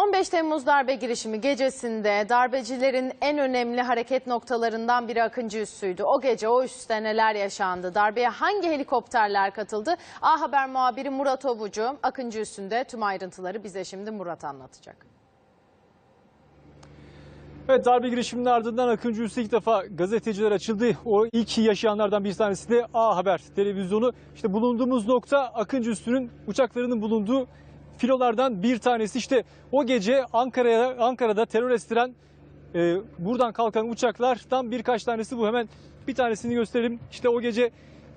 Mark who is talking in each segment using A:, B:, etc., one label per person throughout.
A: 15 Temmuz darbe girişimi gecesinde darbecilerin en önemli hareket noktalarından biri Akıncı Üssü'ydü. O gece o üste neler yaşandı? Darbeye hangi helikopterler katıldı? A Haber muhabiri Murat Ovucu Akıncı Üssü'nde tüm ayrıntıları bize şimdi Murat anlatacak.
B: Evet darbe girişiminin ardından Akıncı Üssü ilk defa gazeteciler açıldı. O ilk yaşayanlardan bir tanesi de A Haber televizyonu. İşte bulunduğumuz nokta Akıncı Üssü'nün uçaklarının bulunduğu filolardan bir tanesi. İşte o gece Ankara'ya Ankara'da terör estiren e, buradan kalkan uçaklardan birkaç tanesi bu. Hemen bir tanesini gösterelim. İşte o gece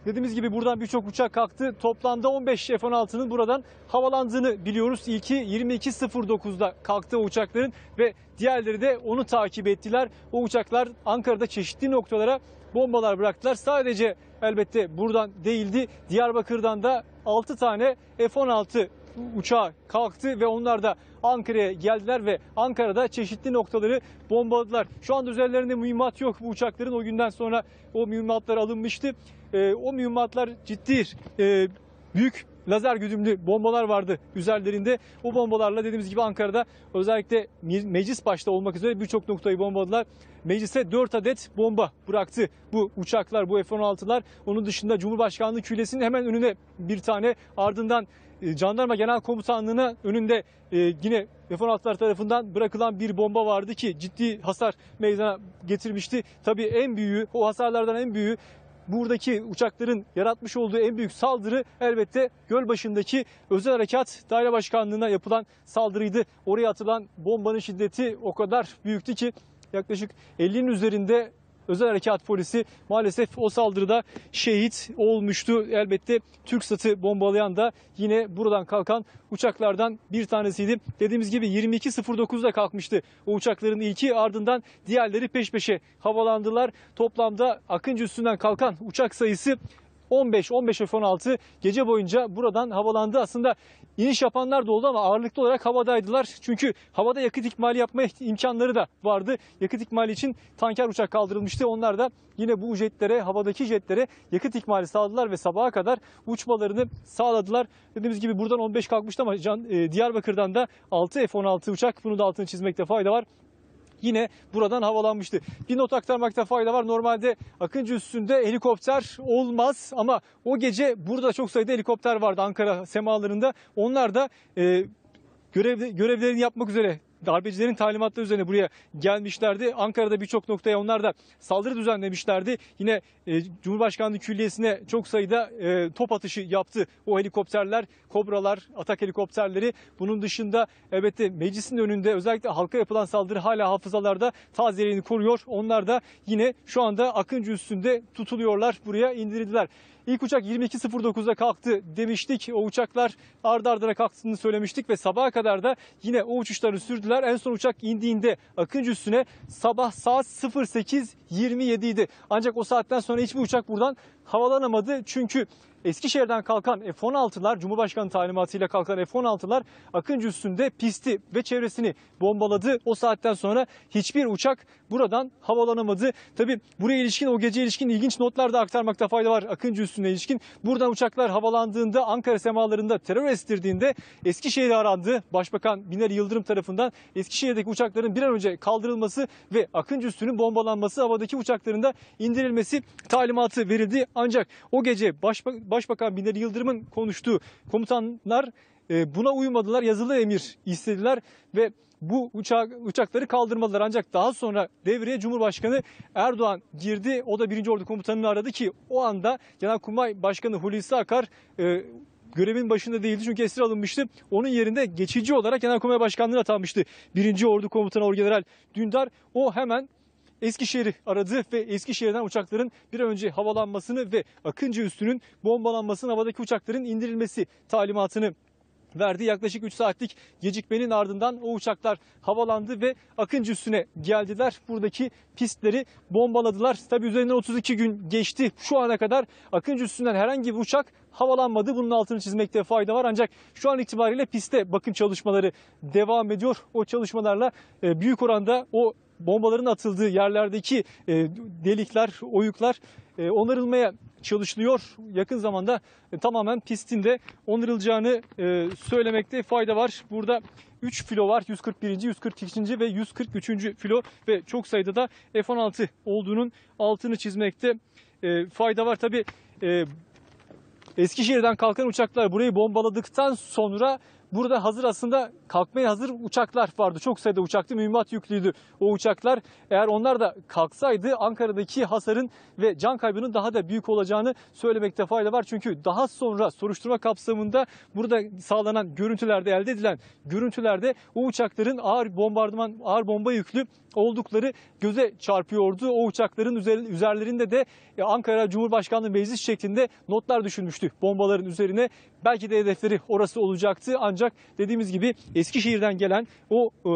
B: dediğimiz gibi buradan birçok uçak kalktı. Toplamda 15 F-16'nın buradan havalandığını biliyoruz. İlki 22.09'da kalktı o uçakların ve diğerleri de onu takip ettiler. O uçaklar Ankara'da çeşitli noktalara bombalar bıraktılar. Sadece elbette buradan değildi. Diyarbakır'dan da 6 tane F-16 uçağı kalktı ve onlar da Ankara'ya geldiler ve Ankara'da çeşitli noktaları bombaladılar. Şu anda üzerlerinde mühimmat yok bu uçakların. O günden sonra o mühimmatlar alınmıştı. Ee, o mühimmatlar ciddi e, büyük lazer güdümlü bombalar vardı üzerlerinde. O bombalarla dediğimiz gibi Ankara'da özellikle meclis başta olmak üzere birçok noktayı bombaladılar. Meclise 4 adet bomba bıraktı bu uçaklar, bu F-16'lar. Onun dışında Cumhurbaşkanlığı Küllesi'nin hemen önüne bir tane ardından e, Jandarma Genel Komutanlığı'na önünde e, yine F-16'lar tarafından bırakılan bir bomba vardı ki ciddi hasar meydana getirmişti. Tabii en büyüğü, o hasarlardan en büyüğü buradaki uçakların yaratmış olduğu en büyük saldırı elbette Gölbaşı'ndaki Özel Harekat Daire Başkanlığı'na yapılan saldırıydı. Oraya atılan bombanın şiddeti o kadar büyüktü ki yaklaşık 50'nin üzerinde Özel Harekat Polisi maalesef o saldırıda şehit olmuştu. Elbette TürkSat'ı bombalayan da yine buradan kalkan uçaklardan bir tanesiydi. Dediğimiz gibi 22.09'da kalkmıştı o uçakların ilki ardından diğerleri peş peşe havalandılar. Toplamda Akıncı üstünden kalkan uçak sayısı 15 15 F-16 gece boyunca buradan havalandı. Aslında iniş yapanlar da oldu ama ağırlıklı olarak havadaydılar. Çünkü havada yakıt ikmali yapma imkanları da vardı. Yakıt ikmali için tanker uçak kaldırılmıştı. Onlar da yine bu jetlere, havadaki jetlere yakıt ikmali sağladılar ve sabaha kadar uçmalarını sağladılar. Dediğimiz gibi buradan 15 kalkmıştı ama Can, e, Diyarbakır'dan da 6 F-16 uçak. Bunu da altını çizmekte fayda var yine buradan havalanmıştı. Bir not aktarmakta fayda var. Normalde Akıncı üstünde helikopter olmaz ama o gece burada çok sayıda helikopter vardı Ankara semalarında. Onlar da e, görev, görevlerini yapmak üzere darbecilerin talimatları üzerine buraya gelmişlerdi. Ankara'da birçok noktaya onlar da saldırı düzenlemişlerdi. Yine e, Cumhurbaşkanlığı Külliyesi'ne çok sayıda e, top atışı yaptı o helikopterler, kobralar, atak helikopterleri. Bunun dışında elbette meclisin önünde özellikle halka yapılan saldırı hala hafızalarda tazeliğini koruyor. Onlar da yine şu anda Akıncı üstünde tutuluyorlar. Buraya indirildiler. İlk uçak 22.09'da kalktı demiştik. O uçaklar ardı ardına kalktığını söylemiştik ve sabaha kadar da yine o uçuşları sürdüler. En son uçak indiğinde Akıncı üstüne sabah saat 08.27 idi. Ancak o saatten sonra hiçbir uçak buradan havalanamadı. Çünkü Eskişehir'den kalkan F-16'lar, Cumhurbaşkanı talimatıyla kalkan F-16'lar Akıncı üstünde pisti ve çevresini bombaladı. O saatten sonra hiçbir uçak buradan havalanamadı. Tabi buraya ilişkin o gece ilişkin ilginç notlar da aktarmakta fayda var Akıncı üstüne ilişkin. Buradan uçaklar havalandığında Ankara semalarında terör estirdiğinde Eskişehir'e arandı. Başbakan Binali Yıldırım tarafından Eskişehir'deki uçakların bir an önce kaldırılması ve Akıncı üstünün bombalanması havadaki uçakların da indirilmesi talimatı verildi. Ancak o gece Başbakan Başbakan Binali Yıldırım'ın konuştuğu komutanlar e, buna uymadılar. Yazılı emir istediler ve bu uçak, uçakları kaldırmadılar. Ancak daha sonra devreye Cumhurbaşkanı Erdoğan girdi. O da 1. Ordu Komutanı'nı aradı ki o anda Genelkurmay Başkanı Hulusi Akar e, görevin başında değildi çünkü esir alınmıştı. Onun yerinde geçici olarak Genelkurmay Başkanlığı'na atanmıştı. 1. Ordu Komutanı Orgeneral Dündar. O hemen Eskişehir'i aradı ve Eskişehir'den uçakların bir an önce havalanmasını ve Akıncı üstünün bombalanmasını havadaki uçakların indirilmesi talimatını verdi. Yaklaşık 3 saatlik gecikmenin ardından o uçaklar havalandı ve Akıncı üstüne geldiler. Buradaki pistleri bombaladılar. Tabii üzerinden 32 gün geçti. Şu ana kadar Akıncı üstünden herhangi bir uçak havalanmadı. Bunun altını çizmekte fayda var. Ancak şu an itibariyle pistte bakım çalışmaları devam ediyor. O çalışmalarla e, büyük oranda o bombaların atıldığı yerlerdeki e, delikler, oyuklar e, onarılmaya çalışılıyor. Yakın zamanda e, tamamen pistinde onarılacağını e, söylemekte fayda var. Burada 3 filo var. 141. 142. ve 143. filo ve çok sayıda da F-16 olduğunun altını çizmekte e, fayda var. Tabii e, Eskişehir'den kalkan uçaklar burayı bombaladıktan sonra burada hazır aslında kalkmaya hazır uçaklar vardı. Çok sayıda uçaktı, mühimmat yüklüydü o uçaklar. Eğer onlar da kalksaydı Ankara'daki hasarın ve can kaybının daha da büyük olacağını söylemekte fayda var. Çünkü daha sonra soruşturma kapsamında burada sağlanan görüntülerde elde edilen görüntülerde o uçakların ağır bombardıman, ağır bomba yüklü oldukları göze çarpıyordu. O uçakların üzer- üzerlerinde de e, Ankara Cumhurbaşkanlığı Meclis şeklinde notlar düşülmüştü bombaların üzerine. Belki de hedefleri orası olacaktı. Ancak dediğimiz gibi Eskişehir'den gelen o e,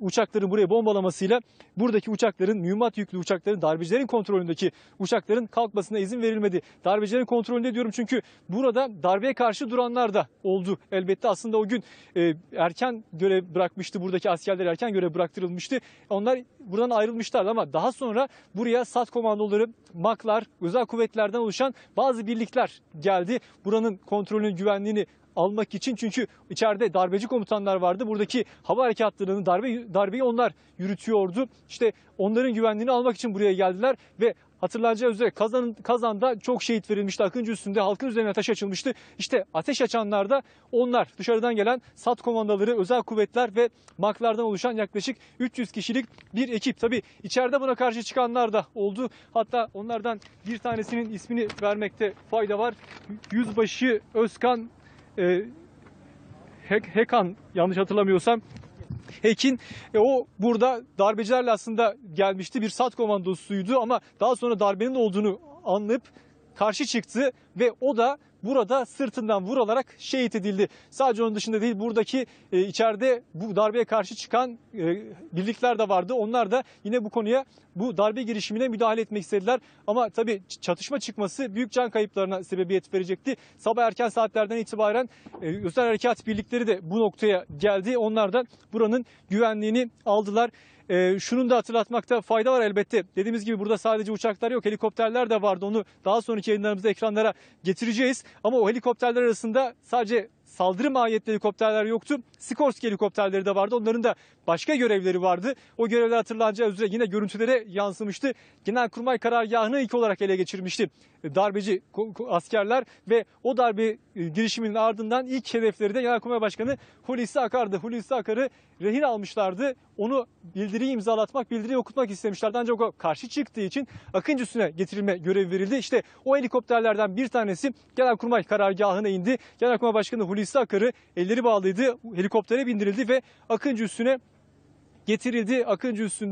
B: uçakların buraya bombalamasıyla buradaki uçakların, mühimmat yüklü uçakların, darbecilerin kontrolündeki uçakların kalkmasına izin verilmedi. Darbecilerin kontrolünde diyorum çünkü burada darbeye karşı duranlar da oldu. Elbette aslında o gün e, erken görev bırakmıştı buradaki askerler erken görev bıraktırılmıştı. Onlar buradan ayrılmışlardı ama daha sonra buraya SAT komandoları, MAK'lar, özel kuvvetlerden oluşan bazı birlikler geldi. Buranın kontrolünün güvenliğini almak için çünkü içeride darbeci komutanlar vardı. Buradaki hava harekatlarının darbe darbeyi onlar yürütüyordu. İşte onların güvenliğini almak için buraya geldiler ve hatırlanacağı üzere kazan, kazanda çok şehit verilmişti. Akıncı üstünde halkın üzerine ateş açılmıştı. İşte ateş açanlar da onlar dışarıdan gelen SAT komandoları, özel kuvvetler ve MAK'lardan oluşan yaklaşık 300 kişilik bir ekip. Tabi içeride buna karşı çıkanlar da oldu. Hatta onlardan bir tanesinin ismini vermekte fayda var. Yüzbaşı Özkan e, Hek- Hekan yanlış hatırlamıyorsam. Hekin e, o burada darbecilerle aslında gelmişti bir sat komandosuydu ama daha sonra darbenin olduğunu anlayıp karşı çıktı ve o da burada sırtından vurularak şehit edildi. Sadece onun dışında değil buradaki e, içeride bu darbeye karşı çıkan e, birlikler de vardı. Onlar da yine bu konuya bu darbe girişimine müdahale etmek istediler. Ama tabii çatışma çıkması büyük can kayıplarına sebebiyet verecekti. Sabah erken saatlerden itibaren e, özel harekat birlikleri de bu noktaya geldi. Onlar da buranın güvenliğini aldılar. Ee, şunun da hatırlatmakta fayda var elbette. Dediğimiz gibi burada sadece uçaklar yok, helikopterler de vardı. Onu daha sonraki yayınlarımızda ekranlara getireceğiz. Ama o helikopterler arasında sadece saldırı mahiyetli helikopterler yoktu. Sikorsky helikopterleri de vardı. Onların da başka görevleri vardı. O görevler hatırlanacağı üzere yine görüntülere yansımıştı. Genelkurmay karargahını ilk olarak ele geçirmişti darbeci askerler ve o darbe e, girişiminin ardından ilk hedefleri de Genelkurmay Başkanı Hulusi Akar'dı. Hulusi Akar'ı rehin almışlardı. Onu bildiriyi imzalatmak, bildiriyi okutmak istemişlerdi. Ancak o karşı çıktığı için Akıncı üstüne getirilme görevi verildi. İşte o helikopterlerden bir tanesi Genelkurmay karargahına indi. Genelkurmay Başkanı Hulusi Akar'ı elleri bağlıydı. Helikoptere bindirildi ve Akıncı üstüne getirildi. Akıncı üstünde